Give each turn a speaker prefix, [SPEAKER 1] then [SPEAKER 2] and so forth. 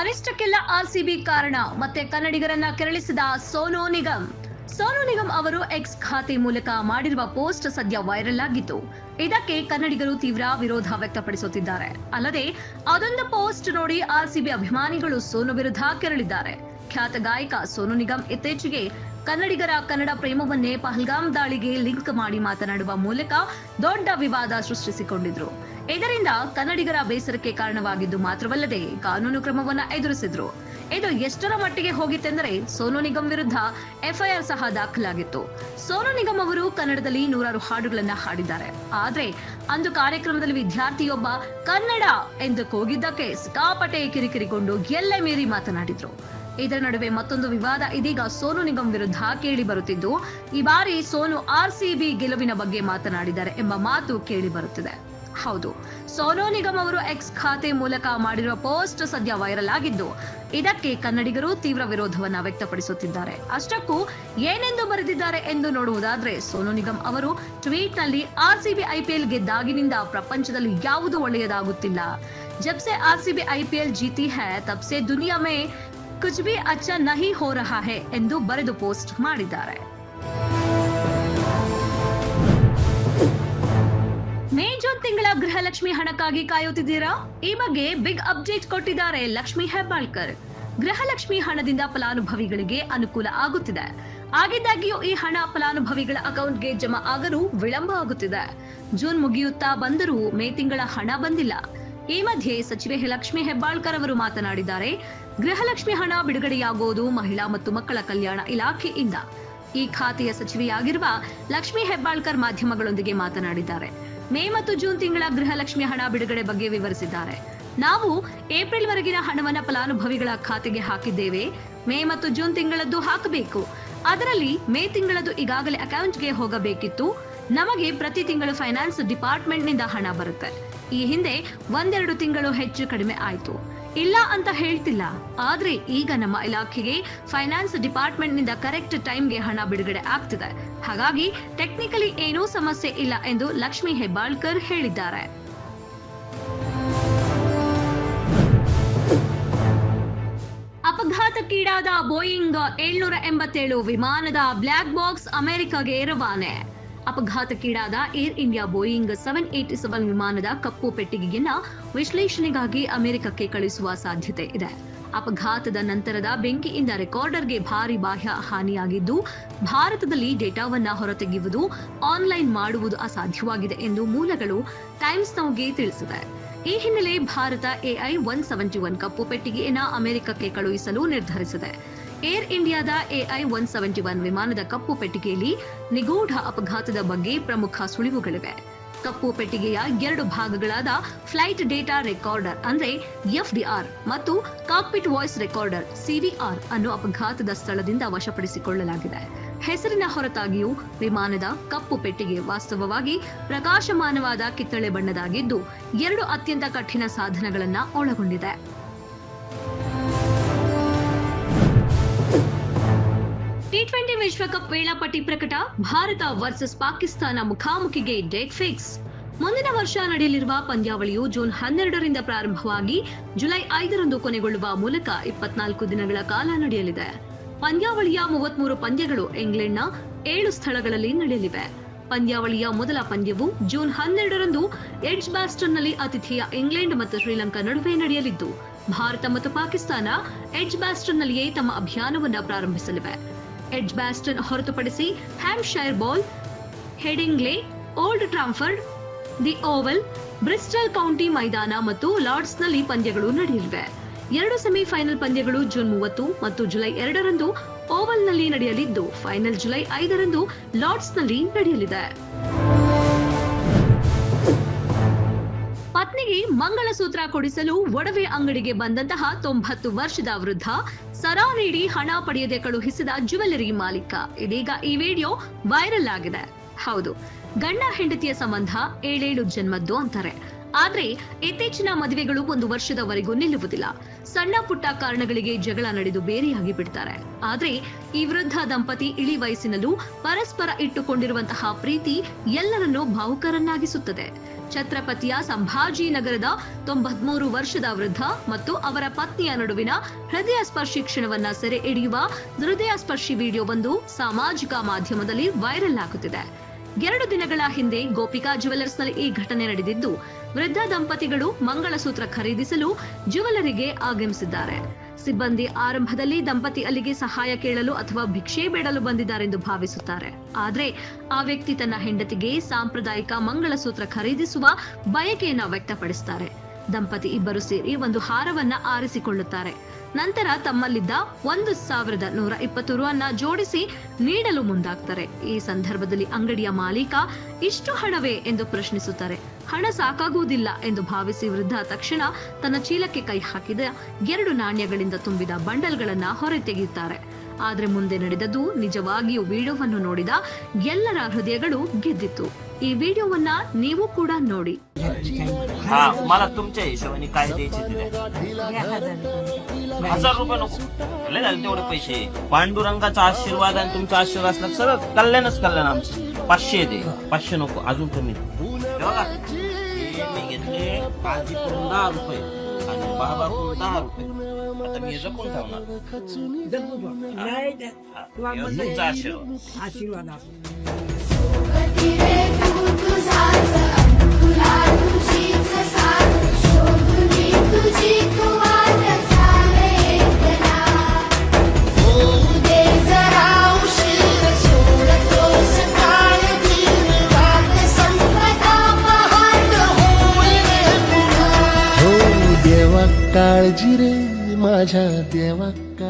[SPEAKER 1] ಅನಿಷ್ಟಕ್ಕೆಲ್ಲ RCB ಕಾರಣ, ಮತ್ತೆ ಕನ್ನಡಿಗರನ್ನ ಕೆರಳಿಸಿದ ಸೋನು ನಿಗಮ್. ಸೋನು ನಿಗಮ್ ಅವರು ಎಕ್ಸ್ ಖಾತೆ ಮೂಲಕ ಮಾಡಿರುವ ಪೋಸ್ಟ್ ಸದ್ಯ ವೈರಲ್ ಆಗಿತ್ತು ಇದಕ್ಕೆ ಕನ್ನಡಿಗರು ತೀವ್ರ ವಿರೋಧ ವ್ಯಕ್ತಪಡಿಸುತ್ತಿದ್ದಾರೆ. ಅಲ್ಲದೆ, ಅದೊಂದು ಪೋಸ್ಟ್ ನೋಡಿ ಆರ್ಸಿಬಿ ಅಭಿಮಾನಿಗಳು ಸೋನು ವಿರುದ್ಧ ಕೆರಳಿದ್ದಾರೆ. ಖ್ಯಾತ ಗಾಯಕ ಸೋನು ನಿಗಮ್ ಇತ್ತೀಚೆಗೆ ಕನ್ನಡಿಗರ ಕನ್ನಡ ಪ್ರೇಮವನ್ನೇ ಪಹಲ್ಗಾಮ್ ದಾಳಿಗೆ ಲಿಂಕ್ ಮಾಡಿ ಮಾತನಾಡುವ ಮೂಲಕ ದೊಡ್ಡ ವಿವಾದ ಸೃಷ್ಟಿಸಿಕೊಂಡಿದ್ರು. ಇದರಿಂದ ಕನ್ನಡಿಗರ ಬೇಸರಕ್ಕೆ ಕಾರಣವಾಗಿದ್ದು ಮಾತ್ರವಲ್ಲದೆ ಕಾನೂನು ಕ್ರಮವನ್ನ ಎದುರಿಸಿದ್ರು. ಇದು ಎಷ್ಟರ ಮಟ್ಟಿಗೆ ಹೋಗಿತ್ತೆಂದರೆ ಸೋನು ನಿಗಮ್ ವಿರುದ್ಧ ಎಫ್ಐಆರ್ ಸಹ ದಾಖಲಾಗಿತ್ತು. ಸೋನು ನಿಗಮ್ ಅವರು ಕನ್ನಡದಲ್ಲಿ ನೂರಾರು ಹಾಡುಗಳನ್ನ ಹಾಡಿದ್ದಾರೆ. ಆದ್ರೆ ಅಂದು ಕಾರ್ಯಕ್ರಮದಲ್ಲಿ ವಿದ್ಯಾರ್ಥಿಯೊಬ್ಬ ಕನ್ನಡ ಎಂದು ಕೂಗಿದ್ದಕ್ಕೆ ಸಿಕ್ಕಾಪಟ್ಟೆ ಕಿರಿಕಿರಿಗೊಂಡು ಎಲ್ಲೆ ಮೀರಿ ಮಾತನಾಡಿದ್ರು. ಇದರ ನಡುವೆ ಮತ್ತೊಂದು ವಿವಾದ ಇದೀಗ ಸೋನು ನಿಗಮ್ ವಿರುದ್ಧ ಕೇಳಿ ಬರುತ್ತಿದ್ದು, ಈ ಬಾರಿ ಸೋನು ಆರ್ಸಿಬಿ ಗೆಲುವಿನ ಬಗ್ಗೆ ಮಾತನಾಡಿದ್ದಾರೆ ಎಂಬ ಮಾತು ಕೇಳಿ ಬರುತ್ತಿದೆ. ಹೌದು, ಸೋನು ನಿಗಮ್ ಅವರು ಎಕ್ಸ್ ಖಾತೆ ಮೂಲಕ ಮಾಡಿರುವ ಪೋಸ್ಟ್ ಸದ್ಯ ವೈರಲ್ ಆಗಿದ್ದು, ಇದಕ್ಕೆ ಕನ್ನಡಿಗರು ತೀವ್ರ ವಿರೋಧವನ್ನ ವ್ಯಕ್ತಪಡಿಸುತ್ತಿದ್ದಾರೆ. ಅಷ್ಟಕ್ಕೂ ಏನೆಂದು ಬರೆದಿದ್ದಾರೆ ಎಂದು ನೋಡುವುದಾದ್ರೆ, ಸೋನು ನಿಗಮ್ ಅವರು ಟ್ವೀಟ್ನಲ್ಲಿ ಆರ್ ಸಿಬಿ ಐಪಿಎಲ್ ಗೆದ್ದಾಗಿನಿಂದ ಪ್ರಪಂಚದಲ್ಲಿ ಯಾವುದು ಒಳ್ಳೆಯದಾಗುತ್ತಿಲ್ಲ. ಜಬ್ಸೆ ಆರ್ಸಿಬಿ ಐಪಿಎಲ್ ಜೀತಿ ಹೈ ತಬ್ಸೆ ದುನಿಯಾ ಮೇ कुछ भी अच्छा नहीं हो रहा है ಎಂದು ಬರೆದು ಪೋಸ್ಟ್ ಮಾಡಿದ್ದಾರೆ ಮೇ ಜೂನ್ ತಿಂಗಳ ಗೃಹಲಕ್ಷ್ಮಿ ಹಣಕ್ಕಾಗಿ ಕಾಯುತ್ತಿದ್ದೀರಾ ಈ ಬಗ್ಗೆ ಬಿಗ್ ಅಪ್ಡೇಟ್ ಕೊಟ್ಟಿದ್ದಾರೆ ಲಕ್ಷ್ಮಿ ಹೆಬ್ಬಾಳ್ಕರ್ ಗೃಹಲಕ್ಷ್ಮಿ ಹಣದಿಂದ ಫಲಾನುಭವಿಗಳಿಗೆ ಅನುಕೂಲ ಆಗುತ್ತಿದೆ ಆಗಿದ್ದಾಗಿಯೂ ಈ ಹಣ ಫಲಾನುಭವಿಗಳ ಅಕೌಂಟ್ಗೆ ಜಮಾ ಆಗಲು ವಿಳಂಬ ಆಗುತ್ತಿದೆ ಜೂನ್ ಮುಗಿಯುತ್ತಾ ಬಂದರೂ ಮೇ ತಿಂಗಳ ಹಣ ಬಂದಿಲ್ಲ ಈ ಮಧ್ಯೆ ಸಚಿವೆ ಲಕ್ಷ್ಮಿ ಹೆಬ್ಬಾಳ್ಕರ್ ಅವರು ಮಾತನಾಡಿದ್ದಾರೆ, ಗೃಹಲಕ್ಷ್ಮಿ ಹಣ ಬಿಡುಗಡೆಯಾಗುವುದು ಮಹಿಳಾ ಮತ್ತು ಮಕ್ಕಳ ಕಲ್ಯಾಣ ಇಲಾಖೆಯಿಂದ. ಈ ಖಾತೆಯ ಸಚಿವೆಯಾಗಿರುವ ಲಕ್ಷ್ಮಿ ಹೆಬ್ಬಾಳ್ಕರ್ ಮಾಧ್ಯಮಗಳೊಂದಿಗೆ ಮಾತನಾಡಿದ್ದಾರೆ. ಮೇ ಮತ್ತು ಜೂನ್ ತಿಂಗಳ ಗೃಹಲಕ್ಷ್ಮಿ ಹಣ ಬಿಡುಗಡೆ ಬಗ್ಗೆ ವಿವರಿಸಿದ್ದಾರೆ. ನಾವು ಏಪ್ರಿಲ್ ವರೆಗಿನ ಹಣವನ್ನ ಫಲಾನುಭವಿಗಳ ಖಾತೆಗೆ ಹಾಕಿದ್ದೇವೆ. ಮೇ ಮತ್ತು ಜೂನ್ ತಿಂಗಳದ್ದು ಹಾಕಬೇಕು. ಅದರಲ್ಲಿ ಮೇ ತಿಂಗಳದ್ದು ಈಗಾಗಲೇ ಅಕೌಂಟ್ಗೆ ಹೋಗಬೇಕಿತ್ತು. ನಮಗೆ ಪ್ರತಿ ತಿಂಗಳು ಫೈನಾನ್ಸ್ ಡಿಪಾರ್ಟ್ಮೆಂಟ್ನಿಂದ ಹಣ ಬರುತ್ತೆ. ಈ ಹಿಂದೆ ಒಂದೆರಡು ತಿಂಗಳು ಹೆಚ್ಚು ಕಡಿಮೆ ಆಯಿತು. ಇಲ್ಲ ಅಂತ ಹೇಳ್ತಿಲ್ಲ. ಆದ್ರೆ ಈಗ ನಮ್ಮ ಇಲಾಖೆಗೆ ಫೈನಾನ್ಸ್ ಡಿಪಾರ್ಟ್ಮೆಂಟ್ನಿಂದ ಕರೆಕ್ಟ್ ಟೈಮ್ಗೆ ಹಣ ಬಿಡುಗಡೆ ಆಗ್ತಿದೆ. ಹಾಗಾಗಿ ಟೆಕ್ನಿಕಲಿ ಏನೂ ಸಮಸ್ಯೆ ಇಲ್ಲ ಎಂದು ಲಕ್ಷ್ಮಿ ಹೆಬ್ಬಾಳ್ಕರ್ ಹೇಳಿದ್ದಾರೆ. ಅಪಘಾತಕ್ಕೀಡಾದ ಬೋಯಿಂಗ್ ಏಳ್ನೂರ ಎಂಬತ್ತೇಳು ವಿಮಾನದ ಬ್ಲ್ಯಾಕ್ ಬಾಕ್ಸ್ ಅಮೆರಿಕಗೆ ರವಾನೆ. ಅಪಘಾತಕ್ಕೀಡಾದ Air India Boeing seven eight seven ವಿಮಾನದ ಕಪ್ಪು ಪೆಟ್ಟಿಗೆಯನ್ನ ವಿಶ್ಲೇಷಣೆಗಾಗಿ ಅಮೆರಿಕಕ್ಕೆ ಕಳಿಸುವ ಸಾಧ್ಯತೆ ಇದೆ. ಅಪಘಾತದ ನಂತರದ ಬೆಂಕಿಯಿಂದ ರೆಕಾರ್ಡರ್ಗೆ ಭಾರಿ ಬಾಹ್ಯ ಹಾನಿಯಾಗಿದ್ದು, ಭಾರತದಲ್ಲಿ ಡೇಟಾವನ್ನ ಹೊರತೆಗೆಯುವುದು, ಆನ್ಲೈನ್ ಮಾಡುವುದು ಅಸಾಧ್ಯವಾಗಿದೆ ಎಂದು ಮೂಲಗಳು ಟೈಮ್ಸ್ ನೌಗೆ ತಿಳಿಸಿದೆ ಈ ಹಿನ್ನೆಲೆ Bharat AI one seventy one ಕಪ್ಪು ಪೆಟ್ಟಿಗೆಯನ್ನ ಅಮೆರಿಕಕ್ಕೆ ಕಳುಹಿಸಲು ನಿರ್ಧರಿಸಿದೆ. ಏರ್ ಇಂಡಿಯಾದ ಎಐ ಒನ್ ಸೆವೆಂಟಿ ಒನ್ ವಿಮಾನದ ಕಪ್ಪು ಪೆಟ್ಟಿಗೆಯಲ್ಲಿ ನಿಗೂಢ ಅಪಘಾತದ ಬಗ್ಗೆ ಪ್ರಮುಖ ಸುಳಿವುಗಳಿವೆ. ಕಪ್ಪು ಪೆಟ್ಟಿಗೆಯ ಎರಡು ಭಾಗಗಳಾದ ಫ್ಲೈಟ್ ಡೇಟಾ ರೆಕಾರ್ಡರ್ ಅಂದ್ರೆ ಎಫ್ಡಿಆರ್ ಮತ್ತು ಕಾಕ್ಪಿಟ್ ವಾಯ್ಸ್ ರೆಕಾರ್ಡರ್ ಸಿವಿಆರ್ ಅನ್ನು ಅಪಘಾತದ ಸ್ಥಳದಿಂದ ವಶಪಡಿಸಿಕೊಳ್ಳಲಾಗಿದೆ. ಹೆಸರಿನ ಹೊರತಾಗಿಯೂ ವಿಮಾನದ ಕಪ್ಪು ಪೆಟ್ಟಿಗೆ ವಾಸ್ತವವಾಗಿ ಪ್ರಕಾಶಮಾನವಾದ ಕಿತ್ತಳೆ ಬಣ್ಣದಾಗಿದ್ದು, ಎರಡು ಅತ್ಯಂತ ಕಠಿಣ ಸಾಧನಗಳನ್ನು ಒಳಗೊಂಡಿದೆ. ಟಿ ಟ್ವೆಂಟಿ ವಿಶ್ವಕಪ್ ವೇಳಾಪಟ್ಟಿ ಪ್ರಕಟ, ಭಾರತ ವರ್ಸಸ್ ಪಾಕಿಸ್ತಾನ ಮುಖಾಮುಖಿಗೆ ಡೇಟ್ ಫಿಕ್ಸ್ ಮುಂದಿನ ವರ್ಷ ನಡೆಯಲಿರುವ ಪಂದ್ಯಾವಳಿಯು ಜೂನ್ ಹನ್ನೆರಡರಿಂದ ಪ್ರಾರಂಭವಾಗಿ ಜುಲೈ ಐದರಂದು ಕೊನೆಗೊಳ್ಳುವ ಮೂಲಕ ಇಪ್ಪತ್ನಾಲ್ಕು ದಿನಗಳ ಕಾಲ ನಡೆಯಲಿದೆ. ಪಂದ್ಯಾವಳಿಯ ಮೂವತ್ಮೂರು ಪಂದ್ಯಗಳು ಇಂಗ್ಲೆಂಡ್ನ ಏಳು ಸ್ಥಳಗಳಲ್ಲಿ ನಡೆಯಲಿವೆ. ಪಂದ್ಯಾವಳಿಯ ಮೊದಲ ಪಂದ್ಯವು ಜೂನ್ ಹನ್ನೆರಡರಂದು ಎಡ್ಜ್ ಬ್ಯಾಸ್ಟನ್ನಲ್ಲಿ ಅತಿಥಿಯ ಇಂಗ್ಲೆಂಡ್ ಮತ್ತು ಶ್ರೀಲಂಕಾ ನಡುವೆ ನಡೆಯಲಿದ್ದು, ಭಾರತ ಮತ್ತು ಪಾಕಿಸ್ತಾನ ಎಡ್ಜ್ ಬ್ಯಾಸ್ಟನ್ನಲ್ಲಿಯೇ ತಮ್ಮ ಅಭಿಯಾನವನ್ನು ಪ್ರಾರಂಭಿಸಲಿವೆ. ಎಡ್ಜ್ ಬ್ಯಾಸ್ಟನ್ ಹೊರತುಪಡಿಸಿ Hampshire Bowl Headingley Old Trafford the Oval Bristol County ಮೈದಾನ ಮತ್ತು ಲಾರ್ಡ್ಸ್ನಲ್ಲಿ ಪಂದ್ಯಗಳು ನಡೆಯಲಿವೆ. ಎರಡು ಸೆಮಿಫೈನಲ್ ಪಂದ್ಯಗಳು ಜೂನ್ ಮೂವತ್ತು ಮತ್ತು ಜುಲೈ ಎರಡರಂದು ಓವಲ್ನಲ್ಲಿ ನಡೆಯಲಿದ್ದು ಫೈನಲ್ ಜುಲೈ ಐದರಂದು ಲಾರ್ಡ್ಸ್ನಲ್ಲಿ ನಡೆಯಲಿದೆ. ಪತ್ನಿಗೆ ಮಂಗಳಸೂತ್ರ ಕೊಡಿಸಲು ಒಡವೆ ಅಂಗಡಿಗೆ ಬಂದಂತಹ ತೊಂಬತ್ತು ವರ್ಷದ ವೃದ್ಧ ಸರ ನೀಡಿ ಹಣ ಪಡೆಯದೆ ಕಳುಹಿಸಿದ ಜ್ಯುವೆಲರಿ ಮಾಲೀಕ. ಇದೀಗ ಈ ವಿಡಿಯೋ ವೈರಲ್ ಆಗಿದೆ. ಹೌದು, ಗಂಡ ಹೆಂಡತಿಯ ಸಂಬಂಧ ಏಳೇಳು ಜನ್ಮದ್ದು ಅಂತಾರೆ. ಆದ್ರೆ ಇತ್ತೀಚಿನ ಮದುವೆಗಳು ಒಂದು ವರ್ಷದವರೆಗೂ ನಿಲ್ಲುವುದಿಲ್ಲ. ಸಣ್ಣ ಪುಟ್ಟ ಕಾರಣಗಳಿಗೆ ಜಗಳ ನಡೆದು ಬೇರೆಯಾಗಿ ಬಿಡ್ತಾರೆ. ಆದ್ರೆ ಈ ವೃದ್ಧ ದಂಪತಿ ಇಳಿ ವಯಸ್ಸಿನಲ್ಲೂ ಪರಸ್ಪರ ಇಟ್ಟುಕೊಂಡಿರುವಂತಹ ಪ್ರೀತಿ ಎಲ್ಲರನ್ನೂ ಭಾವುಕರನ್ನಾಗಿಸುತ್ತದೆ. ಛತ್ರಪತಿಯ ಸಂಭಾಜಿನಗರದ ತೊಂಬತ್ಮೂರು ವರ್ಷದ ವೃದ್ಧ ಮತ್ತು ಅವರ ಪತ್ನಿಯ ನಡುವಿನ ಹೃದಯ ಸ್ಪರ್ಶಿ ಕ್ಷಣವನ್ನ ಸೆರೆ ಹಿಡಿಯುವ ಹೃದಯ ಸ್ಪರ್ಶಿ ವಿಡಿಯೋವೊಂದು ಸಾಮಾಜಿಕ ಮಾಧ್ಯಮದಲ್ಲಿ ವೈರಲ್ ಆಗುತ್ತಿದೆ. ಎರಡು ದಿನಗಳ ಹಿಂದೆ ಗೋಪಿಕಾ ಜ್ಯುವೆಲರ್ಸ್ನಲ್ಲಿ ಈ ಘಟನೆ ನಡೆದಿದ್ದು, ವೃದ್ಧ ದಂಪತಿಗಳು ಮಂಗಳಸೂತ್ರ ಖರೀದಿಸಲು ಜ್ಯುವೆಲರಿಗೆ ಆಗಮಿಸಿದ್ದಾರೆ. ಸಿಬ್ಬಂದಿ ಆರಂಭದಲ್ಲಿ ದಂಪತಿ ಅಲ್ಲಿಗೆ ಸಹಾಯ ಕೇಳಲು ಅಥವಾ ಭಿಕ್ಷೆ ಬೇಡಲು ಬಂದಿದ್ದಾರೆಂದು ಭಾವಿಸುತ್ತಾರೆ. ಆದರೆ ಆ ವ್ಯಕ್ತಿ ತನ್ನ ಹೆಂಡತಿಗೆ ಸಾಂಪ್ರದಾಯಿಕ ಮಂಗಳಸೂತ್ರ ಖರೀದಿಸುವ ಬಯಕೆಯನ್ನ ವ್ಯಕ್ತಪಡಿಸುತ್ತಾರೆ ದಂಪತಿ ಇಬ್ಬರು ಸೇರಿ ಒಂದು ಹಾರವನ್ನ ಆರಿಸಿಕೊಳ್ಳುತ್ತಾರೆ. ನಂತರ ತಮ್ಮಲ್ಲಿದ್ದ ಒಂದು ಸಾವಿರದ ನೂರ ಇಪ್ಪತ್ತು ರುವನ್ನ ಜೋಡಿಸಿ ನೀಡಲು ಮುಂದಾಗ್ತಾರೆ ಈ ಸಂದರ್ಭದಲ್ಲಿ ಅಂಗಡಿಯ ಮಾಲೀಕ ಇಷ್ಟು ಹಣವೇ ಎಂದು ಪ್ರಶ್ನಿಸುತ್ತಾರೆ ಹಣ ಸಾಕಾಗುವುದಿಲ್ಲ ಎಂದು ಭಾವಿಸಿ ವೃದ್ಧ ತಕ್ಷಣ ತನ್ನ ಚೀಲಕ್ಕೆ ಕೈ ಹಾಕಿದ ಎರಡು ನಾಣ್ಯಗಳಿಂದ ತುಂಬಿದ ಬಂಡಲ್ಗಳನ್ನ ಹೊರತೆಗೆಯುತ್ತಾರೆ ಆದ್ರೆ ಮುಂದೆ ನಡೆದದ್ದು ನಿಜವಾಗಿಯೂ ವಿಡಿಯೋವನ್ನು ನೋಡಿದ ಎಲ್ಲರ ಹೃದಯಗಳು ಗೆದ್ದಿತ್ತು ಈ ವಿಡಿಯೋವನ್ನ ನೀವು ಕೂಡ ನೋಡಿ
[SPEAKER 2] हा मला तुमच्या हिशोबाने काय द्यायचे दिले हजार रुपये नको. लय झाले तेवढे पैसे. पांडुरंगाचा आशीर्वाद आणि तुमचा आशीर्वाद असला सगळं कल्याणच कल्याण आमचं. पाचशे दे. पाचशे नको. अजून कमी बघा. मी घेतले दहा रुपये आणि बाबा दहा रुपये. आता मी जपून ठेवणार. तुमचा आशीर्वाद.
[SPEAKER 3] आशीर्वाद
[SPEAKER 4] రాజదేవక్క